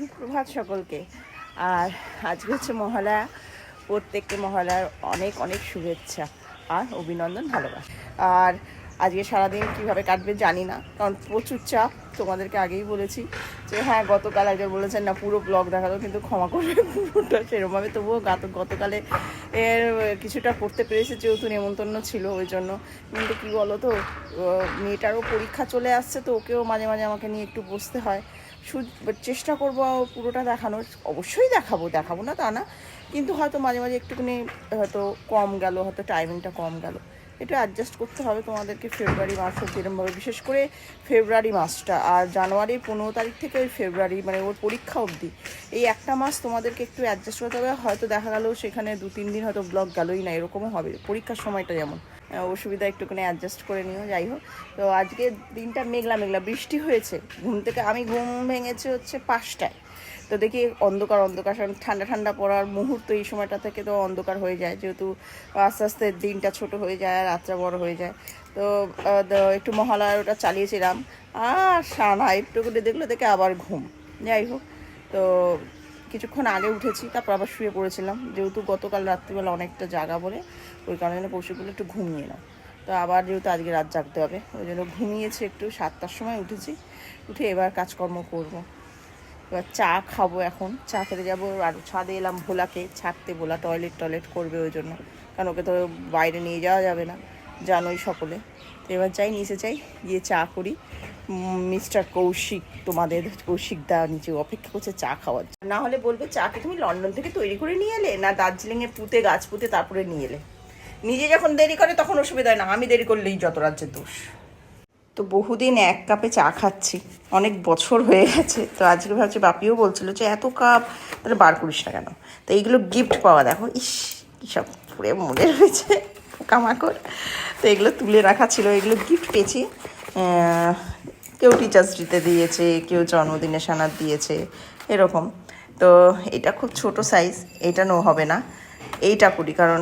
সুপ্রভাত সকলকে। আর আজকে হচ্ছে মহালয়া। প্রত্যেককে মহালয়ার অনেক অনেক শুভেচ্ছা আর অভিনন্দন, ভালোবাসা। আর আজকে সারাদিন কীভাবে কাটবে জানি না, কারণ প্রচুর চাপ। তোমাদেরকে আগেই বলেছি যে হ্যাঁ গতকাল একজন বলেছেন, না, পুরো ব্লগ দেখাল, কিন্তু ক্ষমা করবে পুরোটা। সেরকমভাবে তবুও গত, গতকালে এর কিছুটা করতে পেরেছে, যেহেতু নেমন্তন্ন ছিল ওই জন্য। কিন্তু কী বলো তো মেয়েটারও পরীক্ষা চলে আসছে, তো ওকেও মাঝে মাঝে আমাকে নিয়ে একটু বসতে হয়। চেষ্টা করব পুরোটা দেখানোর। অবশ্যই দেখাবো দেখাবো না তা না। কিন্তু হয়তো মাঝে মাঝে একটুখানি হয়তো কম গেল, হয়তো টাইমিংটা কম গেল। একটু অ্যাডজাস্ট করতে হবে তোমাদেরকে ফেব্রুয়ারি মাস অব্দি এরমভাবে বিশেষ করে ফেব্রুয়ারি মাসটা। আর জানুয়ারির পনেরো তারিখ থেকে ওই ফেব্রুয়ারি মানে ওর পরীক্ষা অবধি। এই একটা মাস তোমাদেরকে একটু অ্যাডজাস্ট করতে হবে। হয়তো দেখা গেল সেখানে দু, তিন দিন হয়তো ব্লগ গেলোই না, এরকমও হবে। পরীক্ষার সময়টা যেমন। অসুবিধা একটুখানি অ্যাডজাস্ট করে নিও, যাই হোক। তো আজকে দিনটা মেঘলা মেঘলা বৃষ্টি হয়েছে। ঘুম থেকে, আমি ঘুম ভেঙেছে হচ্ছে পাঁচটায়। তো দেখি অন্ধকার অন্ধকার, কারণ ঠান্ডা ঠান্ডা পড়ার মুহূর্ত এই সময়টা থেকে তো অন্ধকার হয়ে যায়, যেহেতু আস্তে আস্তে দিনটা ছোট হয়ে যায় আর রাতটা বড় হয়ে যায়। তো একটু মহালয়ার ওটা চালিয়েছিলাম। আর সানা একটু করে দেখল দেখে আবার ঘুম। যাই হোক, তো কিছুক্ষণ আগে উঠেছি, তারপর আবার শুয়ে পড়েছিলাম। যেহেতু গতকাল রাত্রিবেলা অনেকটা জাগা বলে, ওই কারণে পশুগুলো একটু ঘুমিয়ে নাও তো আবার যেহেতু আজকে রাত জাগতে হবে, ওই জন্য ঘুমিয়েছি একটু। সাতটার সময় উঠেছি, উঠে এবার কাজকর্ম করব। এবার চা খাব এখন। চা খেতে যাব আর ছাদে এলাম ভোলাকে। ছাড়তে ভোলা টয়লেট টয়লেট করবে ওই জন্য। কারণ ওকে তো বাইরে নিয়ে যাওয়া যাবে না। জানোই সকলে। তো এবার যাই, নিচে চাই গিয়ে চা করি। মিস্টার কৌশিক, তোমাদের কৌশিক দা নিচে অপেক্ষা করছে চা খাওয়ার। না হলে বলবে চাকে তুমি লন্ডন থেকে তৈরি করে নিয়ে এলে না দার্জিলিংয়ে পুঁতে, গাছ পুঁতে তারপরে নিয়ে এলে? নিজে যখন দেরি করে তখন অসুবিধা হয় না। আমি দেরি করলেই যত রাজ্যের দোষ। তো বহুদিন এক কাপে চা খাচ্ছি। অনেক বছর হয়ে গেছে। তো আজকে ভাবছি বাপিও বলছিল যে, এত কাপ, তাহলে বার করিস না কেন? তো এইগুলো গিফট পাওয়া, দেখো, ইস সব পুরে মনে রয়েছে পোকামাকড়। তো এগুলো তুলে রাখা ছিল, এগুলো গিফট পেয়েছি। কেউ টিচার্স ডেতে দিয়েছে, কেউ জন্মদিনে সানার দিয়েছে, এরকম। তো এটা খুব ছোট সাইজ এটা নো হবে না। এইটা করি, কারণ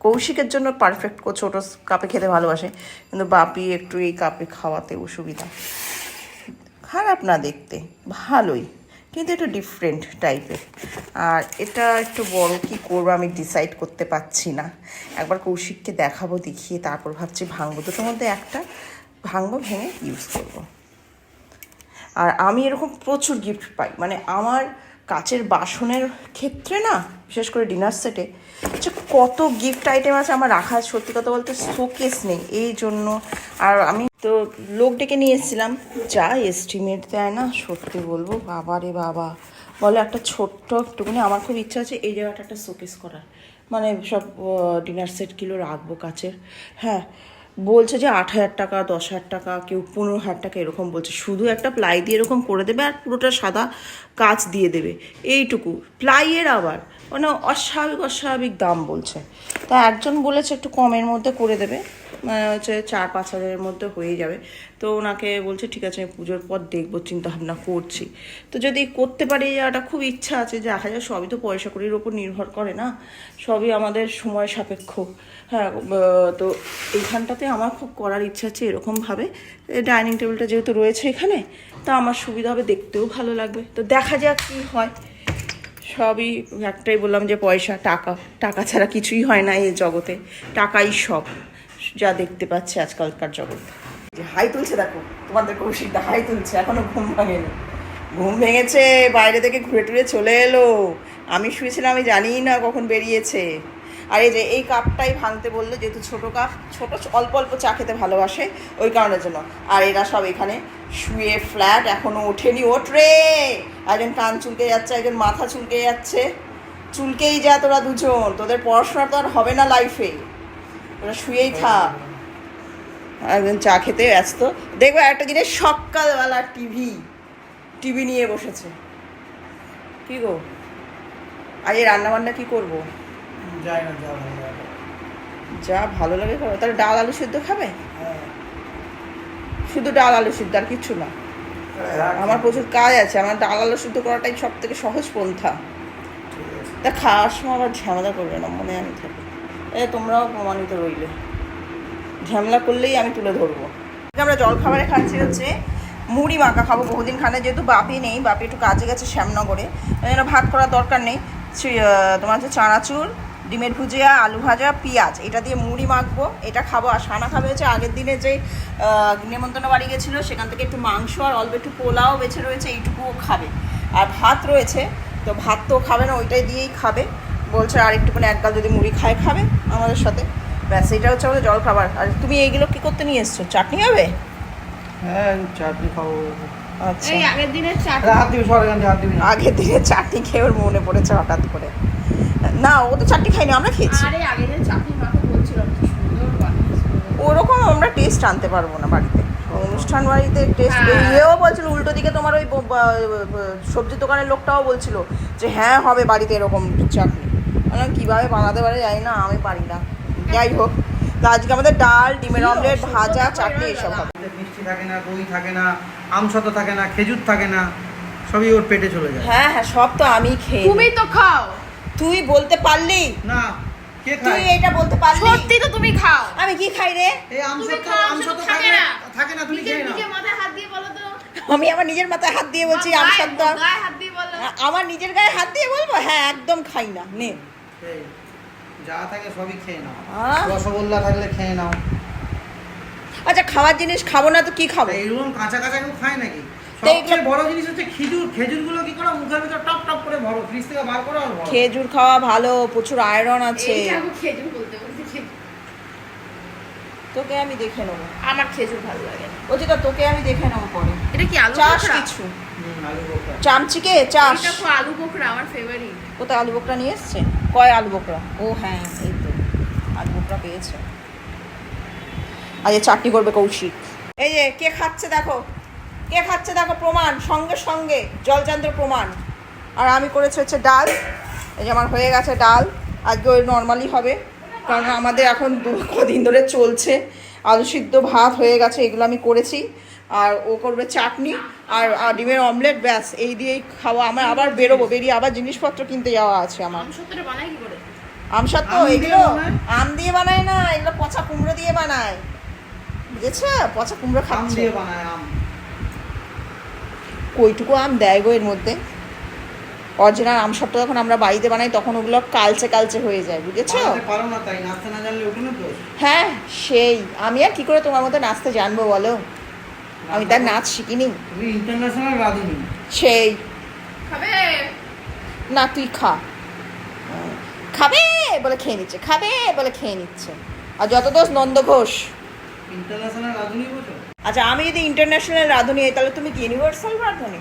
কৌশিকের জন্য পারফেক্ট ছোট কাপে খেতে ভালোবাসে। কিন্তু বাপি একটু এই কাপে খাওয়াতে অসুবিধা। খারাপ না দেখতে, ভালোই। কিন্তু একটু ডিফারেন্ট টাইপের আর এটা একটু বড় কি করব আমি ডিসাইড করতে পারছি না। একবার কৌশিককে দেখাবো, দেখিয়ে তারপর ভাবছি ভাঙবো। দুটোর মধ্যে একটা ভাঙবো, ভেঙে ইউজ করব। আর আমি এরকম প্রচুর গিফট পাই। মানে আমার কাচের বাসনের ক্ষেত্রে না, বিশেষ করে ডিনার সেটে যে কত গিফট আইটেম আছে আমার রাখা সত্যি কথা বলতে শোকেস নেই। এই জন্য আর আমি তো লোক ডেকে নিয়ে এসেছিলাম। যা এস্টিমেট দেয় না, সত্যি বলব, বাবা রে বাবা। বলে একটা ছোট্ট একটুখানি, আমার খুব ইচ্ছা আছে এই জায়গাটা একটা শোকেস করার। মানে সব ডিনার সেটগুলো রাখব কাচের। হ্যাঁ বলছে যে আট হাজার টাকা, দশ হাজার টাকা, কেউ পনেরো হাজার টাকা এরকম বলছে। শুধু একটা প্লাই দিয়ে এরকম করে দেবে আর পুরোটা সাদা কাজ দিয়ে দেবে। এইটুকু। প্লাইয়ের আবার মানে অস্বাভাবিক অস্বাভাবিক দাম বলছে। তা একজন বলেছে একটু কমের মধ্যে করে দেবে। মানে হচ্ছে চার পাঁচ হাজারের মধ্যে হয়ে যাবে। তো ওনাকে বলছে, ঠিক আছে, আমি পুজোর পর দেখব চিন্তা ভাবনা করছি। তো যদি করতে পারি যাওয়াটা, খুব ইচ্ছা আছে যে দেখা যায় সবই তো পয়সা কড়ির ওপর নির্ভর করে না। সবই আমাদের সময় সাপেক্ষ। হ্যাঁ তো এইখানটাতে আমার খুব করার ইচ্ছা আছে এরকমভাবে। ডাইনিং টেবিলটা যেহেতু রয়েছে এখানে, তা আমার সুবিধা হবে, দেখতেও ভালো লাগবে। তো দেখা যাক কী হয়। সবই একটাই বললাম যে পয়সা টাকা। টাকা ছাড়া কিছুই হয় না এই জগতে। টাকাই সব যা দেখতে পাচ্ছে আজকালকার জগতে। যে হাই তুলছে দেখো তোমাদের কৌশিকদা হাই তুলছে এখনও ঘুম ভাঙেনি। ঘুম ভেঙেছে বাইরে থেকে ঘুরে টুরে চলে এলো। আমি শুয়েছিলাম আমি জানিই না কখন বেরিয়েছে। আর এই যে এই কাপটাই ভাঙতে বলল যেহেতু ছোট কাপ ছোট অল্প অল্প চা খেতে ভালোবাসে ওই কারণের জন্য। আর এরা সব এখানে শুয়ে ফ্ল্যাট এখনও ওঠেনি। ওঠ রে! একজন কান চুলকে যাচ্ছে একজন মাথা চুলকে যাচ্ছে। চুলকেই যা তোরা দুজন তোদের পড়াশোনা তো আর হবে না লাইফে তোরা শুয়েই থাক। একজন চা খেতে ব্যস্ত। দেখবে একটা জিনিস সকালবেলা টিভি টিভি নিয়ে বসেছে। কি গো? আজ এই রান্না বান্না কি করব যা ভালো লাগে তাহলে ডাল আলু সিদ্ধ খাবে? হ্যাঁ। শুধু ডাল আলু সিদ্ধ আর কিছু না। আমার প্রচুর কাজ আছে। আমার ডাল আলু সিদ্ধ করাটাই সব থেকে সহজ পন্থা। তা খাওয়ার সময় আবার ঝামেলা করবে না মনে আমি থাকি। এ তোমরাও প্রমাণিত রইলে। ঝামেলা করলেই আমি তুলে ধরবো। আমরা জল খাবারে খাচ্ছি হচ্ছে মুড়ি মাখা খাব। বহুদিন খানে যেহেতু বাপি নেই বাপি একটু কাজে গেছে শ্যামনগরে। ভাত করার দরকার নেই। তোমার হচ্ছে চানাচুর ডিমের ভুজিয়া আলু ভাজা পেঁয়াজ। এটা দিয়ে মুড়ি মাখবো। এটা খাব। আর সানা খাবে হচ্ছে আগের দিনে যে নেমন্তন্ন বাড়ি গেছিল সেখান থেকে একটু মাংস আর অল্প একটু পোলাও বেছে রয়েছে এইটুকুও খাবে। আর ভাত রয়েছে তো ভাত তো খাবে না ওইটাই দিয়েই খাবে। বলছে আর একটুখানি একগাল যদি মুড়ি খায় খাবে আমাদের সাথে। ব্যাস এটা হচ্ছে আমাদের জল খাবার। আর তুমি এইগুলো কি করতে নিয়ে এসছো? চাটনি হবে? হ্যাঁ চাটনি খাব। আচ্ছা। আগের দিনের চাট হাত দিবি সরে গান হাত দিবি না আগের দিনে চাটনি খেয়ে ওর মনে পড়েছে হঠাৎ করে। না ও তো চাটনি খাইনি আমরা খেয়েছি। আরে চাটনি মাখা বলছিলাম ওরকম আমরা টেস্ট আনতে পারব না বাড়িতে। অনুষ্ঠান বাড়িতে টেস্ট হ্যাঁ। ইয়েও বলছিল উল্টো দিকে তোমার ওই সবজি দোকানের লোকটাও বলছিল যে হ্যাঁ হবে বাড়িতে এরকম চাটনি। বললাম কীভাবে বানাতে পারে জানি না আমি পারি না। যাই হোক তো আজকে আমাদের ডাল ডিমের অমলেট ভাজা চাটনি এসব হবে। মিষ্টি থাকে না দই থাকে না আমসত থাকে না খেজুর থাকে না সবই ওর পেটে চলে যায়। হ্যাঁ হ্যাঁ সব তো আমি খেয়ে তুমি তো খাও। তুই বলতে পারলি? না কে তুই এটা বলতে পারলি? সত্যি তো তুমি খাও। আমি কি খাই রে? এই আমসত তুমি খাও, আমসত আমসত্ব থাকে না। থাকে না তুমি খেয়ে নাও। নিজের মাথায় হাত দিয়ে বলো তো। আমি আমার নিজের মাথায় হাত দিয়ে বলছি আম গায়ে- হাত দিয়ে বলো আমার নিজের গায়ে হাত দিয়ে বলব? হ্যাঁ একদম খাই না নে। যা থাকে সবই খেয়ে নাও। রসগোল্লা থাকলে খেয়ে নাও। আচ্ছা খাওয়ার জিনিস খাব না তো কি খাব? এইরকম কাঁচা কাঁচা কেউ খায় নাকি? সবচেয়ে বড় জিনিস হচ্ছে খেজুর। খেজুরগুলো কি করো মুখের ভিতর টপ টপ করে ভরো ফ্রিজ থেকে বার করো আর খেজুর খাওয়া ভালো প্রচুর আয়রন আছে। খেজুর বলতে বলতে তোকে আমি দেখে নেব। আমার খেজুর ভালো লাগে। বলছি তো তোকে আমি দেখে নেব পরে। এটা কি আলু বোখরা? কিছু। চামচিকে? এটা খুব আলু বোখরা আমার ফেভারিট কোথায় আলু বোকরা নিয়ে এসছে? কয় আলু বোকরা ও হ্যাঁ এই তো। আলু বোকরা পেয়েছে। আজ চাটনি করবে কৌশিক। এই যে কে খাচ্ছে দেখো। কে খাচ্ছে দেখো প্রমাণ সঙ্গে সঙ্গে জলচান্দ্র প্রমাণ। আর আমি করেছি হচ্ছে ডাল এই যে আমার হয়ে গেছে ডাল আজকে ওই নর্মালি হবে কারণ আমাদের এখন দু- কদিন ধরে চলছে আলু সিদ্ধ ভাত হয়ে গেছে এগুলো আমি করেছি আর ও করবে চাটনি আর আর ডিমের অমলেট ব্যাস এই দিয়েই খাওয়া আমার আবার বেরোবো বেরিয়ে আবার জিনিসপত্র কিনতে যাওয়া আছে আমার। আম সত্যটা বানাই কি করে? আমসার তো এগুলো আম দিয়ে বানায় না এগুলো পচা কুমড়ো দিয়ে বানায়। বুঝেছ? পচা কুমড়ো খাচ্ছে। দিয়ে বানায় আম। কইটুকু আম দেয় গো এর মধ্যে। অরিজিনাল আমসবটা যখন আমরা বাড়িতে বানাই তখন ওগুলো কালচে কালচে হয়ে যায় বুঝেছ? বানাতে পারো না তাই নাচতে না জানলে উঠুন তো। হ্যাঁ সেই। আমি আর কি করে তোমার মতো নাচতে জানব বলো? আমি তার নাচ শিখিনি। ইন্টারন্যাশনাল রাঁধুনি। সেই। খাবে? না তুই খা। খাবে বলে খেয়ে নিচ্ছে খাবে বলে খেয়ে নিচ্ছে। আর যত দোষ নন্দ ঘোষ। ইন্টারন্যাশনাল রাঁধুনি বোঝো? আচ্ছা আমি যদি ইন্টারন্যাশনাল রাঁধুনি হই তাহলে তুমি কি ইউনিভার্সাল রাঁধুনি?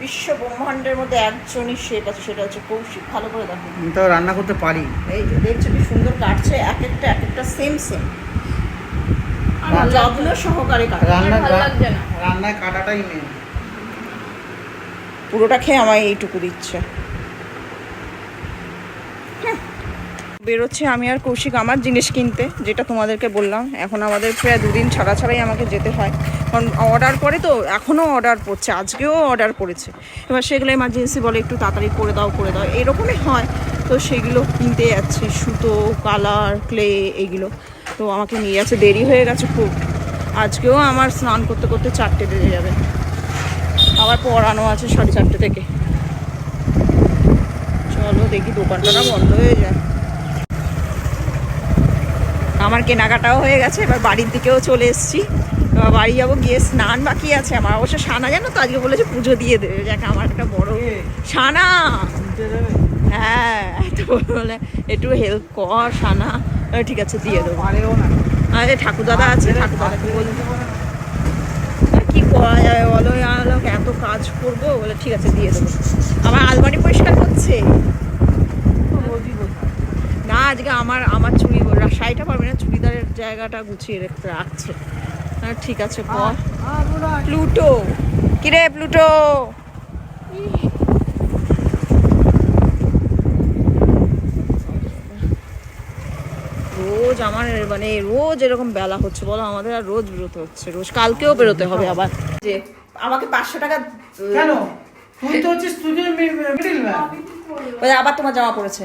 বিশ্ব ব্রহ্মাণ্ডের মধ্যে একজনই শেপ আছে সেটা হচ্ছে কৌশিক। ভালো করে দেখো। তো রান্না করতে পারি। এই যে দেখছ কি সুন্দর কাটছে এক একটা এক একটা সেম সেম যত্ন সহকারে কাটে রান্না। রান্নায় কাটাটাই মেন পুরোটা খেয়ে আমায় এইটুকু দিচ্ছে হুম। বেরোচ্ছি আমি আর কৌশিক আমার জিনিস কিনতে, যেটা তোমাদেরকে বললাম। এখন আমাদের প্রায় দুদিন ছাড়া ছাড়াই আমাকে যেতে হয়। কারণ অর্ডার করে তো এখনও অর্ডার পড়ছে, আজকেও অর্ডার করেছে এবার সেগুলো এমার্জেন্সি বলে একটু তাড়াতাড়ি করে দাও করে দাও। এরকমই হয়। তো সেগুলো কিনতে যাচ্ছি, সুতো কালার ক্লে এগুলো। তো আমাকে নিয়ে যাচ্ছে, দেরি হয়ে গেছে খুব। আজকেও আমার স্নান করতে করতে চারটে বেজে যাবে। আবার পড়ানো আছে সাড়ে চারটে থেকে। চলো দেখি দোকানটা বন্ধ হয়ে যায়। আমার কেনাকাটাও হয়ে গেছে এবার বাড়ির দিকেও চলে এসেছি। এবার বাড়ি যাব গিয়ে স্নান বাকি আছে। আমার অবশ্য সানা জানো তো? আজকে বলেছে পুজো দিয়ে দেবে। যাকে আমার একটা বড়? সানা। হ্যাঁ তো বলে একটু হেল্প কর সানা। ঠিক আছে দিয়ে দেবো। আরে ঠাকুর দাদা আছে ঠাকুর দাদাকে। আর কি করা যাবে বলো? এত কাজ করব বলে ঠিক আছে দিয়ে দেবো। আমার আলমারি পরিষ্কার করছে আজকে আমার আমার চুড়ি শাড়িটা পারবে না চুড়িদারের জায়গাটা গুছিয়ে রেখে রাখছে। হ্যাঁ ঠিক আছে কর প্লুটো। কিরে প্লুটো? রোজ আমার মানে রোজ এরকম বেলা হচ্ছে বলো আমাদের আর রোজ বেরোতে হচ্ছে রোজ। কালকেও বেরোতে হবে আবার। যে আমাকে পাঁচশো টাকা কেন? তুই তো বলে আবার তোমার জামা পড়েছে।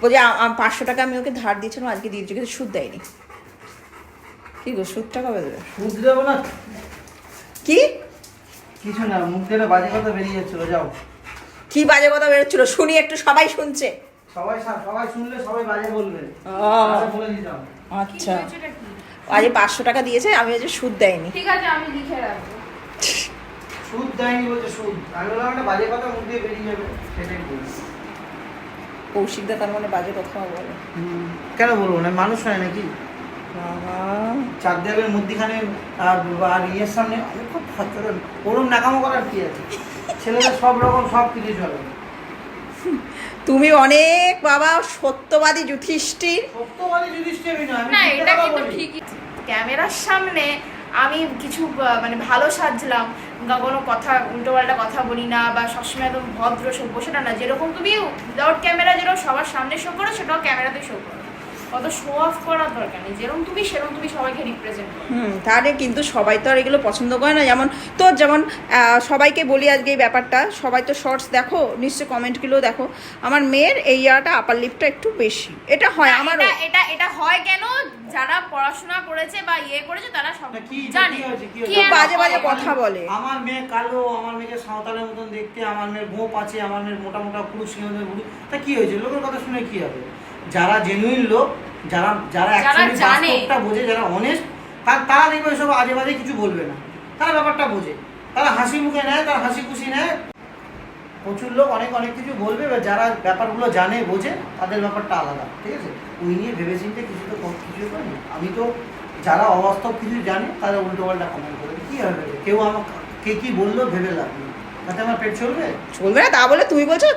বলছি পাঁচশো টাকা আমি ওকে ধার দিয়েছিলাম আজকে দিয়েছি কিন্তু সুদ দেয়নি। কি গো সুদটা কবে দেবে? সুদ দেবো না? কি? কিছু না মুখ থেকে বাজে কথা বেরিয়ে যাচ্ছিল যাও। কি বাজে কথা বেরোচ্ছিল? শুনি একটু সবাই শুনছে। সবাই সবাই শুনলে সবাই বাজে বলবে। বলে দিতাম। আচ্ছা। কিছুটা কি? আজ পাঁচশো টাকা দিয়েছে আমি হচ্ছে সুদ দেয়নি। ঠিক আছে আমি লিখে রাখব। সুদ দেয়নি বলছে সুদ। আমি বললাম একটা বাজে কথা মুখ দিয়ে বেরিয়ে যাবে সেটাই বলছি। কৌশিকদা তার মানে বাজে কথা বলে। কেন বলব না? মানুষ হয় নাকি? চার দেওয়ালের মধ্যিখানে আর আর ইয়ের সামনে আমি খুব ওরম নাকামো করার কি আছে? ছেলেদের সব রকম সব কিছু চলে তুমি অনেক বাবা সত্যবাদী যুধিষ্ঠির। সত্যবাদী যুধিষ্ঠির আমি না এটা কিন্তু ঠিকই। ক্যামেরার সামনে আমি কিছু মানে ভালো সাজলাম। কোনো কথা, উল্টোপাল্টা কথা বলি না বা সবসময় একদম ভদ্র সভ্য, সেটা না। যেরকম তুমি উইদাউট ক্যামেরা যেরকম সবার সামনে শো করো, সেটাও ক্যামেরাতে শো করো। অত শো অফ করার দরকার নেই। যেরকম তুমি সেরকম তুমি সবাইকে রিপ্রেজেন্ট করো। হুম তাহলে কিন্তু সবাই তো আর এগুলো পছন্দ করে না। যেমন তোর যেমন সবাইকে বলি আজকে এই ব্যাপারটা। সবাই তো শর্টস দেখো নিশ্চয় কমেন্টগুলো দেখো। আমার মেয়ের এই ইয়াটা আপার লিপটা একটু বেশি। এটা হয় না, আমারও। এটা এটা হয় কেন? যারা পড়াশোনা করেছে বা ইয়ে করেছে তারা সব জানে। কি বাজে বাজে কথা বলে। আমার মেয়ে কালো আমার মেয়েকে সাঁওতালের মতন দেখতে আমার মেয়ের গোপ আছে আমার মেয়ের মোটা মোটা পুরুষ তা কি হয়েছে? লোকের কথা শুনে কি হবে? যারা জেনুইন লোক যারা যারা। বাস্তবটা বোঝে যারা অনেস্ট তার তারা দেখবে এসব আজে বাজে কিছু বলবে না। তারা ব্যাপারটা বোঝে। তারা হাসি মুখে নেয় তারা হাসি খুশি নেয়। প্রচুর লোক অনেক অনেক কিছু বলবে এবার যারা ব্যাপারগুলো জানে বোঝে তাদের ব্যাপারটা আলাদা ঠিক আছে? ওই নিয়ে ভেবেচিন্তে কিছু তো কিছুই করেনি। আমি তো যারা অবাস্তব কিছু জানে তারা উল্টো পাল্টা কমেন্ট করে কি হবে? কেউ আমাকে কে কি বলল ভেবে নেই। তাতে আমার পেট চলবে? চলবে না তা বলে তুমি বলছো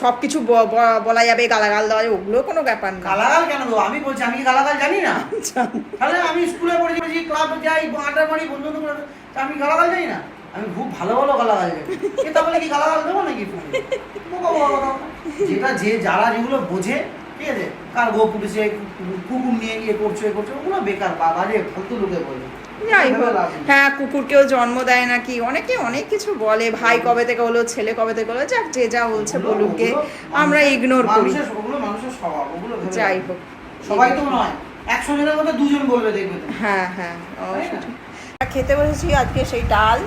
সব কিছু বলা যাবে গালাগাল দেওয়া যাবে ওগুলো কোনো ব্যাপার না। গালাগাল কেন দেবো? আমি বলছি আমি গালাগাল জানি না। তাহলে আমি স্কুলে ক্লাবে যাই আড্ডা মারি বন্ধু আমি গালাগাল জানি না? আমি খুব ভালো ভালো গালাগাল জানি। এ তা বলে কি গালাগাল দেবো নাকি। যেটা যে যারা যেগুলো বোঝে ঠিক আছে? কার গো পুলিশে কুকুর নিয়ে গিয়ে করছ এ করছ ওগুলো বেকার বা বাজে ফালতু লোকে বলে। যাই হোক। হ্যাঁ কুকুরকেও জন্ম দেয় নাকি? অনেকে অনেক কিছু বলে ভাই কবে থেকে হলো ছেলে কবে থেকে হলো যাক যে যা বলছে ওগুলো- বলুক গে আমরা ইগনোর করি। যাই হোক। সবাই তো নয় একশো জনের মধ্যে দুজন বলবে দেখবে হ্যাঁ হ্যাঁ অবশ্যই। না? খেতে বসেছি আজকে সেই ডাল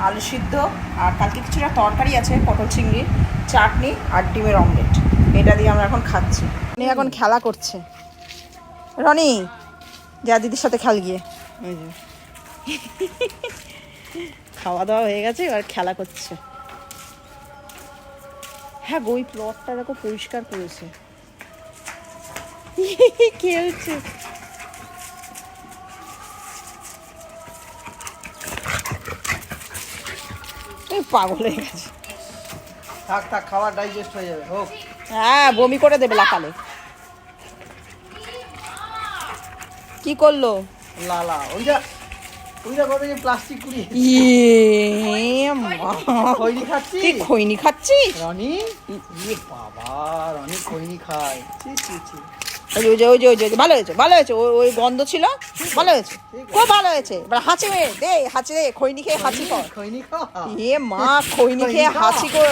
আলু সিদ্ধ আর কালকে কিছুটা তরকারি আছে পটল চিংড়ির চাটনি আর ডিমের অমলেট। এটা দিয়ে আমরা এখন খাচ্ছি। এখন খেলা করছে। রনি যা দিদির সাথে খেল গিয়ে। এই যে। খাওয়া দাওয়া হয়ে গেছে এবার খেলা করছে। হ্যাঁ ওই প্লটটা দেখো পরিষ্কার করেছে। খেলছে। পাগল হয়ে গেছে। থাক থাক খাবার ডাইজেস্ট হয়ে যাবে হোক। হ্যাঁ বমি করে দেবে লাকালে কি করল? লালা যে প্লাস্টিক ইয়ে খৈনি খাচ্ছি তুই খৈনি খাচ্ছিস? রনি? ইয়ে বাবা রনি খৈনি খায়। ছি ছি ছি। ওই যে, ওই যে ওই যে ওই যে, ভালো হয়েছে ভালো হয়েছে ওই ওই গন্ধ ছিল? ভালো হয়েছে? খুব ভালো হয়েছে। এবার হাঁচি দে হাঁচি দে খৈনি খেয়ে হাঁচি কর। খৈনি খাওয়া? এ মা খৈনি খেয়ে হাঁচি কর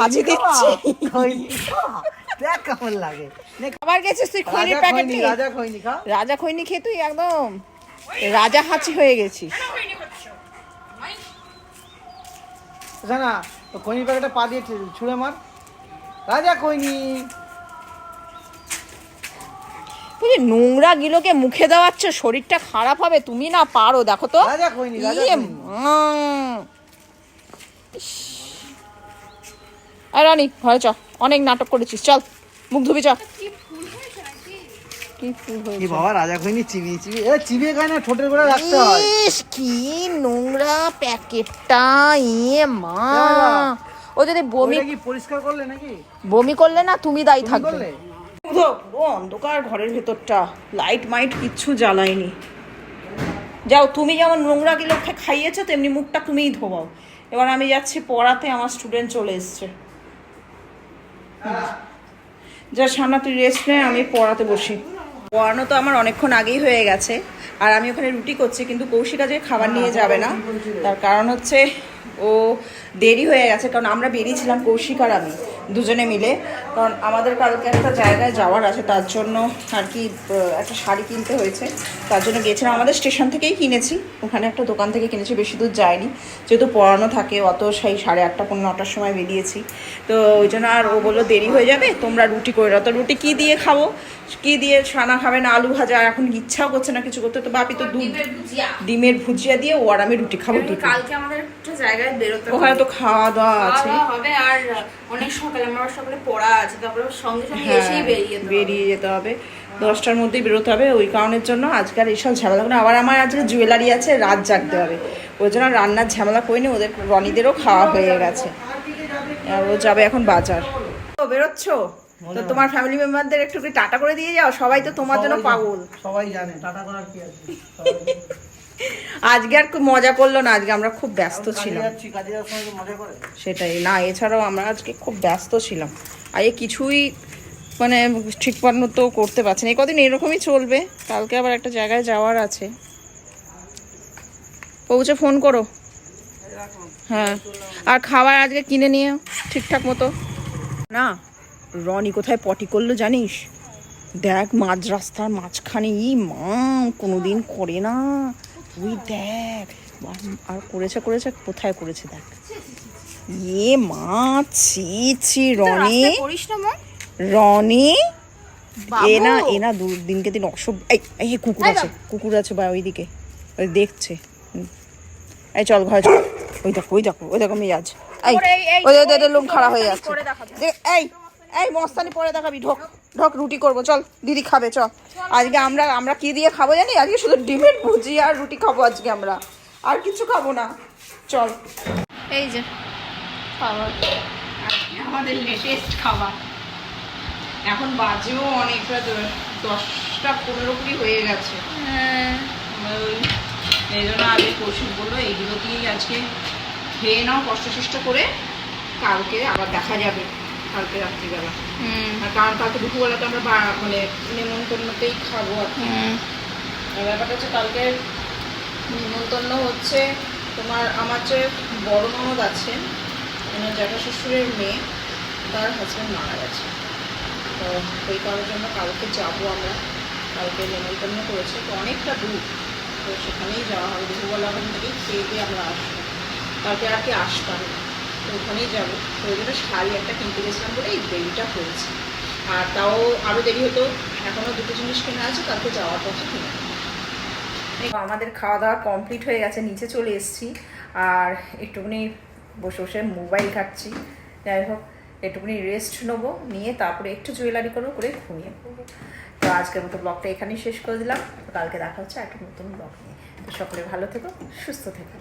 হাঁচি দিচ্ছি। খৈনি খাওয়া? দেখ কেমন লাগে। আবার গেছিস তুই প্যাকেট খৈনি নিয়ে? রাজা খৈনি খা। রাজা খৈনি খেয়ে তুই একদম রাজা হাঁচি হয়ে গেছিস না তো খৈনি প্যাকেটে পা দিয়ে ছুঁড়ে মার। রাজা খৈনি। বুঝলি নোংরা গিলোকে মুখে দেওয়াচ্ছ শরীরটা খারাপ হবে তুমি না পারো দেখো তো। রাজা খৈনি রাজা ইয়ে। ইস। রানী ঘরে চ অনেক নাটক করেছিস চল মুখ ধুবি চ। কি ফুল কি বাবা রাজা চিবিয়ে চিবিয়ে এ চিবিয়ে খায় না ঠোঁটের করে রাখতে হয়? ইস কি নোংরা প্যাকেটটা ইয়ে মা। ও যদি বমি কি পরিষ্কার করলে নাকি? বমি করলে না তুমি দায়ী থাকবে। পুরো অন্ধকার ঘরের ভেতরটা। লাইট মাইট কিচ্ছু জ্বালায়নি। যাও তুমি যেমন নোংরাগুলো খা- খাইয়েছো তেমনি মুখটা তুমিই ধোবাও। এবার আমি যাচ্ছি পড়াতে আমার স্টুডেন্ট চলে এসছে। যা সামনা তুই রেস্ট নে আমি পড়াতে বসি। পড়ানো তো আমার অনেকক্ষণ আগেই হয়ে গেছে। আর আমি ওখানে রুটি করছি, কিন্তু কৌশিকা যে খাবার নিয়ে যাবে না, তার কারণ হচ্ছে ও দেরি হয়ে গেছে, কারণ আমরা বেরিয়েছিলাম কৌশিক আর আমি। দুজনে মিলে। কারণ আমাদের কালকে একটা জায়গায় যাওয়ার আছে তার জন্য আর কি একটা শাড়ি কিনতে হয়েছে। তার জন্য গিয়েছিলাম। আমাদের স্টেশন থেকেই কিনেছি। ওখানে একটা দোকান থেকে কিনেছি বেশি দূর যায়নি যেহেতু পড়ানো থাকে অত সেই সাড়ে আটটা পনেরো নটার সময় বেরিয়েছি। তো ওই জন্য আর ও বলল দেরি হয়ে যাবে তোমরা রুটি করে দাও। তো রুটি কী দিয়ে খাব? কী দিয়ে ছানা খাবে না আলু ভাজা? এখন ইচ্ছাও করছে না কিছু করতে। তো বাপি তো দুধ ডিমের ভুজিয়া। দিয়ে ও আর আমি রুটি খাব কালকে আমাদের একটা জায়গায় বেরোতে ওখানে তো খাওয়া দাওয়া আছে। হবে আর অনেক সকালে আমার সকালে পড়া আছে তারপরে সঙ্গে সঙ্গে হ্যাঁ, এসেই বেরিয়ে যেতে হবে। বেরিয়ে যেতে হবে। দশটার মধ্যেই বেরোতে হবে ওই কারণের জন্য আজকে আর এইসব ঝামেলা করে আবার আমার আজকে জুয়েলারি আছে রাত জাগতে হবে। ওই জন্য রান্নার ঝামেলা করিনি ওদের রনিদেরও খাওয়া হয়ে গেছে। আর ও যাবে এখন বাজার। তো বেরোচ্ছ? তো তোমার ফ্যামিলি মেম্বারদের একটু কি টাটা করে দিয়ে যাও? সবাই তো তোমার জন্য পাগল। সবাই জানে টাটা করার কি আছে? সবাই জানে। আজকে আর খুব মজা করল না আজকে আমরা খুব ব্যস্ত ছিলাম। তো সেটাই না এছাড়াও আমরা আজকে খুব ব্যস্ত ছিলাম। আর এ কিছুই মানে ঠিক মতো করতে পারছি না। এই কদিন এরকমই চলবে কালকে আবার একটা জায়গায় যাওয়ার আছে। পৌঁছে ফোন করো। হ্যাঁ আর খাবার আজকে কিনে নিয়ে ঠিকঠাক মতো। না রনি কোথায় পটি করল জানিস? দেখ মাঝ রাস্তার মাঝখানে ই মা কোনোদিন করে না। তুই দেখ। আর- আর করেছে করেছে কোথায় করেছে দেখ? এ মা ছি ছি রনি। রনি? বাবু। এ না এ না দু- দিনকে দিন অসভ্য এই কুকুর আছে কুকুর আছে বা ওইদিকে। ওই দেখছে। এই চল ঘরে চল। ওই দেখো ওই দেখো ওই দেখো মেজাজ এই এই- ওই ওই- ওই ওই খাড়া হয়ে যাচ্ছে। এই। এই মস্তানি পরে দেখাবি ঢোক ঢোক রুটি করব চল দিদি খাবে চল। আজকে আমরা আমরা কি দিয়ে খাব জানি? আজকে শুধু ডিমের ভুজি আর রুটি খাব আজকে আমরা। আর কিছু খাব না। চল। এই যে খাবার। আমাদের লেটেস্ট খাবার। এখন বাজেও অনেকটা দশটা পনেরো কুড়ি হয়ে গেছে। হ্যাঁ। এই জন্য আগে কৌশিক বলল এইগুলো দিয়েই আজকে খেয়ে নাও কষ্ট করে কালকে আবার দেখা যাবে। কালকে রাত্রিবেলা। আর কারণ কালকে দুপুরবেলা তো আমরা মানে নেমন্তন্নতেই খাব আর কি। ব্যাপারটা হচ্ছে কালকে নিমন্তন্ন হচ্ছে তোমার আমার যে বড় ননদ আছে মানে জ্যাঠা শ্বশুরের মেয়ে তার হাজব্যান্ড মারা গেছে। তো ওই কারণের জন্য কালকে যাব আমরা। কালকে নেমন্তন্ন করেছে। তো অনেকটা দূর। তো সেখানেই যাওয়া হবে। দুপুরবেলা ওখান থেকেই খেয়ে দিয়ে আমরা আসব। কালকে আর কি আসতাম না। ওখানেই যাব। তো ওই জন্য শাড়ি একটা কিনতে গেছিলাম বলে এই দেরিটা হয়েছে। আর তাও আরও দেরি হতো এখনও দুটো জিনিস কেনা আছে, কালকে যাওয়ার পথে কিনে আমাদের খাওয়া দাওয়া কমপ্লিট হয়ে গেছে, নিচে চলে এসেছি। আর একটুখানি বসে বসে মোবাইল ঘাটছি। যাই হোক, একটুখানি রেস্ট নেব, নিয়ে তারপরে একটু জুয়েলারি করব, করে ঘুমিয়ে পড়ব। তো আজকের মতো ব্লগটা এখানেই শেষ করে দিলাম। কালকে দেখা হচ্ছে একটা নতুন ব্লগ নিয়ে। সকলে ভালো থেকো, সুস্থ থেকো।